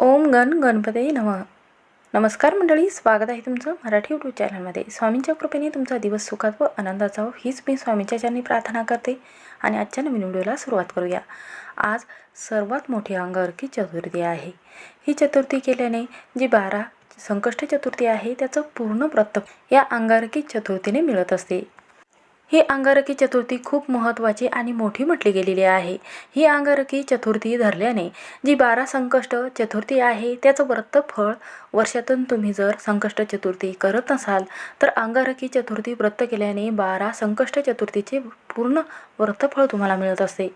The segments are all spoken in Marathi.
ओम गण गणपते नम. नमस्कार मंडळी स्वागत आहे तुमचं मराठी यूट्यूब चॅनलमध्ये स्वामींच्या कृपेने तुमचा दिवस सुखात व आनंदाचा हो हीच मी स्वामींच्या चरणी प्रार्थना करते आणि आजच्या नवीन व्हिडिओला सुरुवात करूया. आज सर्वात मोठी अंगारकी चतुर्थी आहे. ही चतुर्थी केल्याने जी बारा संकष्ट चतुर्थी आहे त्याचं पूर्ण व्रत या अंगारकी चतुर्थीने मिळत असते. ही अंगारकी चतुर्थी खूप महत्त्वाची आणि मोठी म्हटली गेलेली आहे. ही अंगारकी चतुर्थी धरल्याने जी बारा संकष्ट चतुर्थी आहे त्याचं व्रत फळ वर्षातून तुम्ही जर संकष्ट चतुर्थी करत नसाल तर अंगारकी चतुर्थी व्रत केल्याने बारा संकष्ट चतुर्थीचे पूर्ण व्रतफळ तुम्हाला मिळत असते.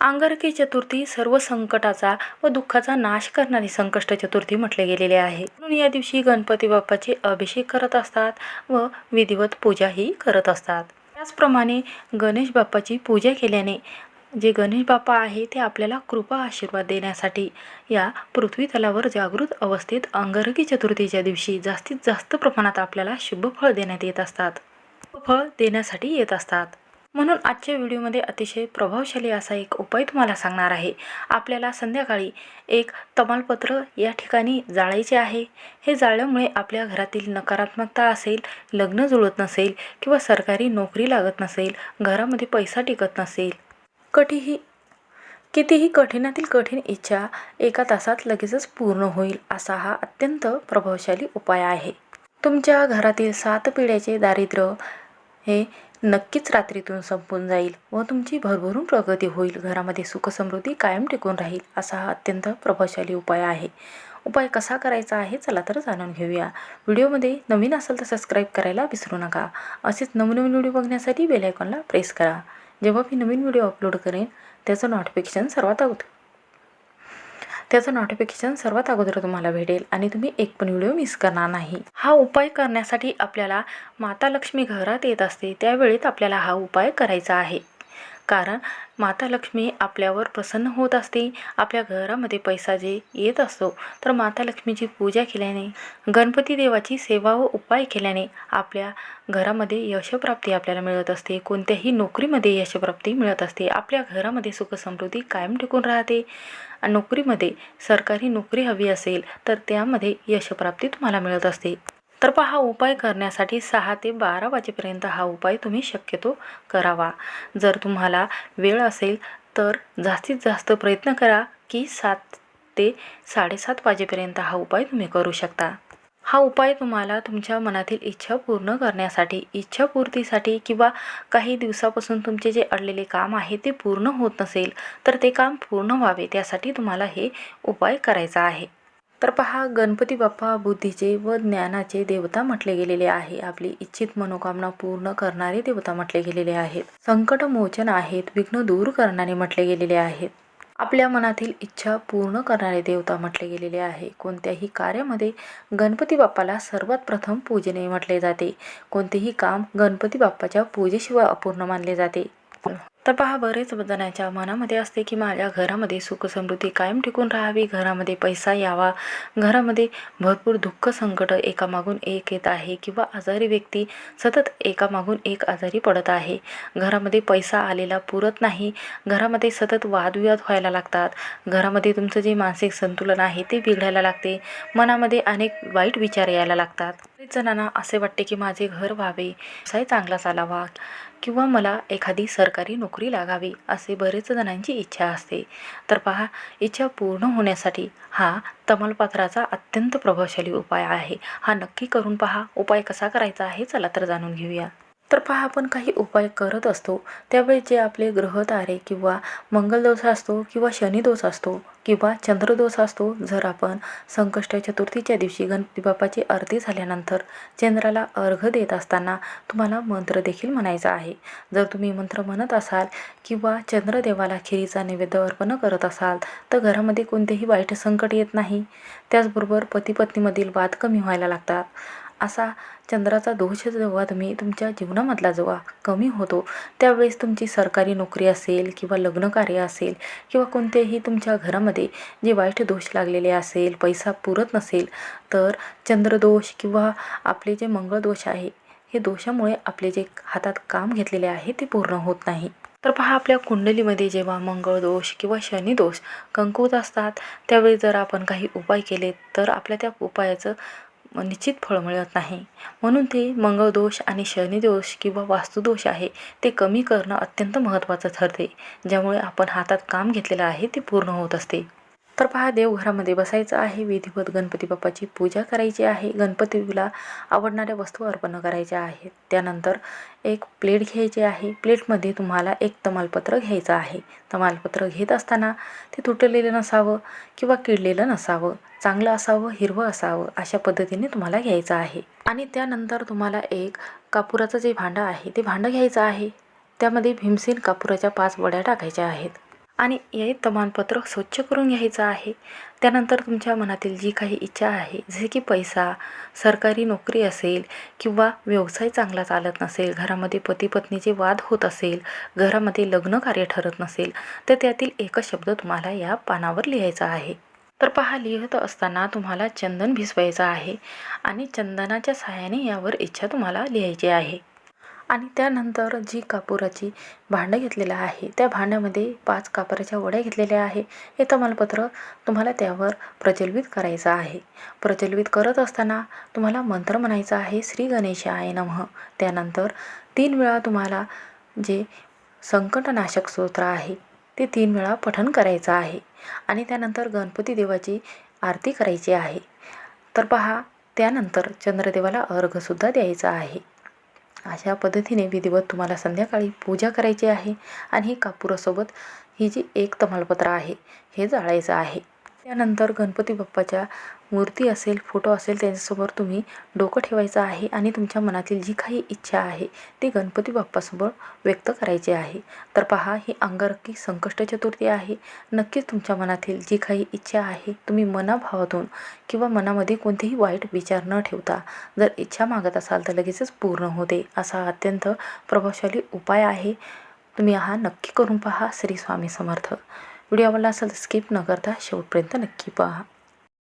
अंगारकी चतुर्थी सर्व संकटाचा व दुःखाचा नाश करणारी संकष्ट चतुर्थी म्हटले गेलेले आहे. म्हणून या दिवशी गणपती बाप्पाचे अभिषेक करत असतात व विधिवत पूजाही करत असतात. त्याचप्रमाणे गणेश बाप्पाची पूजा केल्याने जे गणेश बाप्पा आहे ते आपल्याला कृपा आशीर्वाद देण्यासाठी या पृथ्वी तलावर जागृत अवस्थेत अंगारकी चतुर्थीच्या दिवशी जास्तीत जास्त प्रमाणात आपल्याला शुभ फळ देण्यात येत असतात. फळ देण्यासाठी येत असतात. म्हणून आजच्या व्हिडिओमध्ये अतिशय प्रभावशाली असा एक उपाय तुम्हाला सांगणार आहे. आपल्याला संध्याकाळी एक तमालपत्र या ठिकाणी जाळायचे आहे. हे जाळल्यामुळे आपल्या घरातील नकारात्मकता असेल लग्न जुळत नसेल किंवा सरकारी नोकरी लागत नसेल घरामध्ये पैसा टिकत नसेल. कठीही कितीही कठीणातील कठीण इच्छा एका तासात लगेचच पूर्ण होईल असा हा अत्यंत प्रभावशाली उपाय आहे. तुमच्या घरातील सात पिढ्याचे दारिद्र्य हे नक्कीच रात्रीतून संपून जाईल व तुमची भरभरून प्रगती होईल. घरामध्ये सुखसमृद्धी कायम टिकून राहील असा हा अत्यंत प्रभावशाली उपाय आहे. उपाय कसा करायचा आहे चला तर जाणून घेऊया. व्हिडिओमध्ये नवीन असेल तर सबस्क्राईब करायला विसरू नका. असेच नवनवीन व्हिडिओ बघण्यासाठी बेलायकॉनला प्रेस करा. जेव्हा मी नवीन व्हिडिओ अपलोड करेन त्याचं नोटिफिकेशन सर्वात अगोदर त्याचं नोटिफिकेशन सर्वात अगोदर तुम्हाला भेटेल आणि तुम्ही एक पण व्हिडिओ मिस करणार नाही. हा उपाय करण्यासाठी आपल्याला माता लक्ष्मी घरात येत असते त्यावेळेत आपल्याला हा उपाय करायचा आहे. कारण माता लक्ष्मी आपल्यावर प्रसन्न होत असते. आपल्या घरामध्ये पैसा जे येत असतो तर माता लक्ष्मीची पूजा केल्याने गणपती देवाची सेवा व उपाय केल्याने आपल्या घरामध्ये यशप्राप्ती आपल्याला मिळत असते. कोणत्याही नोकरीमध्ये यशप्राप्ती मिळत असते. आपल्या घरामध्ये सुखसमृद्धी कायम टिकून राहते. नोकरीमध्ये सरकारी नोकरी हवी असेल तर त्यामध्ये यशप्राप्ती तुम्हाला मिळत असते. तर पहा उपाय करण्यासाठी सहा ते बारा वाजेपर्यंत हा उपाय तुम्ही शक्यतो करावा. जर तुम्हाला वेळ असेल तर जास्तीत जास्त प्रयत्न करा की सात ते साडेसात वाजेपर्यंत हा उपाय तुम्ही करू शकता. हा उपाय तुम्हाला तुमच्या मनातील इच्छा पूर्ण करण्यासाठी इच्छापूर्तीसाठी किंवा काही दिवसापासून तुमचे जे अडलेले काम आहे ते पूर्ण होत नसेल तर ते काम पूर्ण व्हावे. त्यासाठी तुम्हाला हे उपाय करायचा आहे. तर पहा गणपती बाप्पा बुद्धीचे व ज्ञानाचे देवता म्हटले गेलेले आहे. आपली इच्छित मनोकामना पूर्ण करणारे देवता म्हटले गेलेले आहेत. संकट मोचन आहेत विघ्न दूर करणारे म्हटले गेलेले आहेत. आपल्या मनातील इच्छा पूर्ण करणारे देवता म्हटले गेलेले आहे. कोणत्याही कार्यामध्ये गणपती बाप्पाला सर्वात प्रथम पूजने म्हटले जाते. कोणतेही काम गणपती बाप्पाच्या पूजेशिवाय अपूर्ण मानले जाते. तर पहा बरेच जणांच्या मनामध्ये असते की माझ्या घरामध्ये सुखसमृद्धी कायम टिकून राहावी घरामध्ये पैसा यावा घरामध्ये भरपूर दुःख संकट एकामागून एक येत आहे किंवा आजारी व्यक्ती सतत एकामागून एक आजारी पडत आहे. घरामध्ये पैसा आलेला पुरत नाही घरामध्ये सतत वादविवाद व्हायला लागतात घरामध्ये तुमचं जे मानसिक संतुलन आहे ते बिघडायला लागते मनामध्ये अनेक वाईट विचार यायला लागतात. बरेच जणांना असे वाटते की माझे घर व्हावे व्यवसाय चांगला चालावा किंवा मला एखादी सरकारी नोकरी नोकरी लागावी असे बरेच जणांची इच्छा असते. तर पहा इच्छा पूर्ण होण्यासाठी हा तमालपत्राचा अत्यंत प्रभावशाली उपाय आहे. हा नक्की करून पहा उपाय कसा करायचा आहे चला तर जाणून घेऊया. तर पहा आपण काही उपाय करत असतो. त्यावेळी जे आपले ग्रह तारे किंवा मंगलदोष असतो किंवा शनिदोष असतो किंवा चंद्रदोष असतो जर आपण संकष्ट चतुर्थीच्या दिवशी गणपती बाप्पाची आरती झाल्यानंतर चंद्राला अर्घ देत असताना तुम्हाला मंत्र देखील म्हणायचा आहे. जर तुम्ही मंत्र म्हणत असाल किंवा चंद्रदेवाला खिरीचा नैवेद्य अर्पण करत असाल तर घरामध्ये कोणतेही वाईट संकट येत नाही. त्याचबरोबर पती पत्नीमधील वाद कमी व्हायला लागतात. असा चंद्राचा दोष जेव्हा तुम्ही तुमच्या जीवनामधला जेव्हा कमी होतो त्यावेळेस तुमची सरकारी नोकरी असेल किंवा लग्नकार्य असेल किंवा कोणतेही तुमच्या घरामध्ये जे वाईट दोष लागलेले असेल पैसा पुरत नसेल तर चंद्रदोष किंवा आपले जे मंगळदोष आहे हे दोषामुळे आपले जे हातात काम घेतलेले आहे ते पूर्ण होत नाही. तर पहा आपल्या कुंडलीमध्ये जेव्हा मंगळ दोष किंवा शनी दोष असतात त्यावेळी जर आपण काही उपाय केले तर आपल्या त्या उपायाचं निश्चित फळ मिळत नाही. म्हणून ते मंगळदोष आणि शनिदोष किंवा वास्तुदोष आहे ते कमी करणं अत्यंत महत्त्वाचं ठरते. ज्यामुळे आपण हातात काम घेतलेलं आहे ते पूर्ण होत असते. तर पहा देवघरामध्ये बसायचं आहे. विधिवत गणपती बाप्पाची पूजा करायची आहे. गणपतीला आवडणाऱ्या वस्तू अर्पण करायच्या आहेत. त्यानंतर एक प्लेट घ्यायची आहे. प्लेटमध्ये तुम्हाला एक तमालपत्र घ्यायचं आहे. तमालपत्र घेत असताना ते तुटलेलं नसावं किंवा किडलेलं नसावं चांगलं असावं हिरवं असावं अशा पद्धतीने तुम्हाला घ्यायचं आहे. आणि त्यानंतर तुम्हाला एक कापुराचं जे भांडं आहे ते भांडं घ्यायचं आहे. त्यामध्ये भीमसेन कापुराच्या पाच वड्या टाकायच्या आहेत. आणि हे प्रमाणपत्र स्वच्छ करून घ्यायचं आहे. त्यानंतर तुमच्या मनातील जी काही इच्छा आहे जसे की पैसा सरकारी नोकरी असेल किंवा व्यवसाय चांगला चालत नसेल घरामध्ये पती पत्नीचे वाद होत असेल घरामध्ये लग्न कार्य ठरत नसेल तर त्यातील एकच शब्द तुम्हाला या पानावर लिहायचा आहे. तर पहा लिहित असताना तुम्हाला चंदन भिजवायचं आहे आणि चंदनाच्या सहाय्याने यावर इच्छा तुम्हाला लिहायची आहे. आणि त्यानंतर जी कापुराची भांडं घेतलेलं आहे त्या भांड्यामध्ये पाच कापराच्या वड्या घेतलेल्या आहे. हे तमालपत्र तुम्हाला त्यावर प्रज्वलित करायचं आहे. प्रज्वलित करत असताना तुम्हाला मंत्र म्हणायचा आहे श्री गणेशाय नमः. त्यानंतर तीन वेळा तुम्हाला जे संकटनाशक स्तोत्र आहे ते तीन वेळा पठण करायचं आहे. आणि त्यानंतर गणपती देवाची आरती करायची आहे. तर पहा त्यानंतर चंद्रदेवाला अर्घसुद्धा द्यायचा आहे. अशा पद्धतीने विधिवत तुम्हाला संध्याकाळी पूजा करायची आहे. आणि ही कापुरासोबत ही जी एक तमालपत्र आहे हे जाळायचं आहे. त्यानंतर गणपती बाप्पाच्या मूर्ती असेल फोटो असेल त्यांच्यासमोर तुम्ही डोकं ठेवायचं आहे आणि तुमच्या मनातील जी काही इच्छा आहे ती गणपती बाप्पासमोर व्यक्त करायची आहे. तर पहा ही अंगारकी संकष्ट चतुर्थी आहे. नक्कीच तुमच्या मनातील जी काही इच्छा आहे तुम्ही मनाभावातून किंवा मनामध्ये कोणतेही वाईट विचार न ठेवता जर इच्छा मागत असाल तर लगेचच पूर्ण होते असा अत्यंत प्रभावशाली उपाय आहे. तुम्ही हा नक्की करून पहा श्री स्वामी समर्थ. व्हिडिओ आवडला असेल तर स्किप न करता शेवटपर्यंत नक्की पहा.